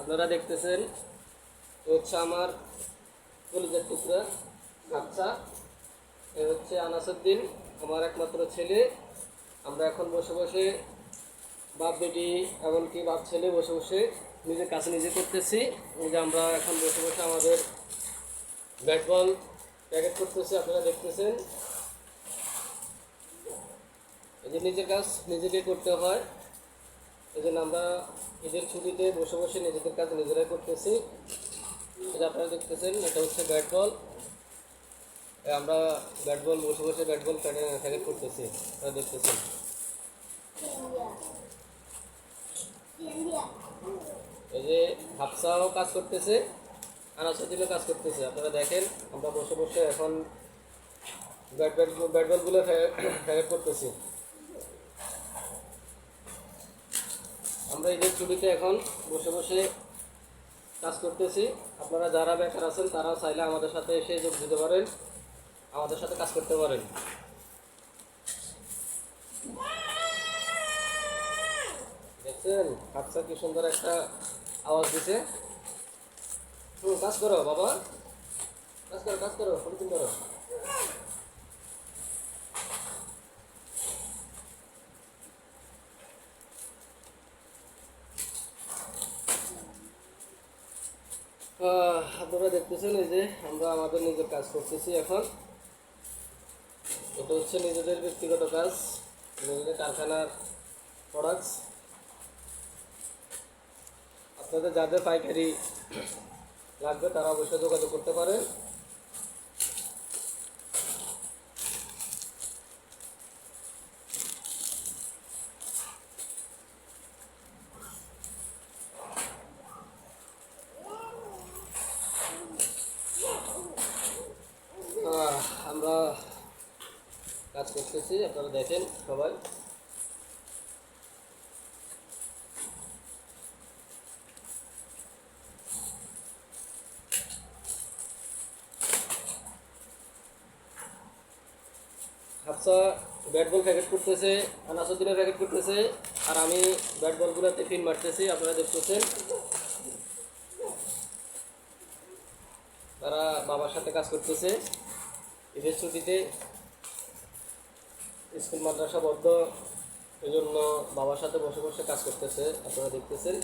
আপনারা দেখতেছেন হচ্ছে আমার কলিজার টুকরা আচ্ছা এ হচ্ছে আনাসুদ্দিন আমার একমাত্র ছেলে। আমরা এখন বসে বসে বাপ, বেটি, এমনকি বাপ, ছেলে বসে বসে নিজের কাছে নিজে করতেছি। যে আমরা এখন বসে বসে আমাদের ব্যাট বল প্যাকেট করতেছি, আপনারা দেখতেছেন। এই যে নিজের কাজ নিজেকে করতে হয়। এই জন্য আমরা ঈদের ছুটিতে বসে বসে নিজেদের কাজ নিজেরাই করতেছি। যে আপনারা দেখতেছেন, এটা হচ্ছে ব্যাট বল আমরা ব্যাট বল বসে বসে ব্যাট বল প্যাকেট করতেছি, আপনারা দেখতেছেন। এই যে হাফসাও কাজ করতেছে, আনাসুদ্দিনও কাজ করতেছে। আপনারা দেখেন, আমরা বসে বসে এখন ব্যাট ব্যাট ব্যাট বলগুলো প্যাকেট করতেছি। আমরা ঈদের ছুটিতে এখন বসে বসে কাজ করতেছি। আপনারা যারা বেকার আছেন তারা চাইলে আমাদের সাথে এসে যোগ দিতে পারেন। আমাদের সাথে কাজ করতে পারেন। দেখছেন? হাফসা কি সুন্দর একটা আওয়াজ দিছে। কাজ করো, বাবা। কাজ করো কাজ করো কন্টিনিউ করো আপনারা দেখতেছেন এই যে আমরা আমাদের নিজের কাজ করতেছি এখন। এটা হচ্ছে নিজেদের ব্যক্তিগত কাজ, নিজেদের কারখানার প্রোডাক্টস আপনাদের যাদের পাইকারি লাগবে তারা অবশ্যই যোগাযোগ করতে পারে আহ, আমরা কাজ করতেছি, আপনারা দেখেন সবাই। হাফসা ব্যাট বল প্যাকেট করতেছে আনাসুদ্দিনের প্যাকেট করতেছে, আর আমি ব্যাট বলগুলোতে পিন মারতেছি, আপনারা দেখতেছেন। তারা বাবার সাথে কাজ করতেছে। ঈদের ছুটিতে স্কুল মাদ্রাসা বদ্ধ। এই জন্য বাবার সাথে বসে বসে কাজ করতেছে আপনারা দেখতেছেন।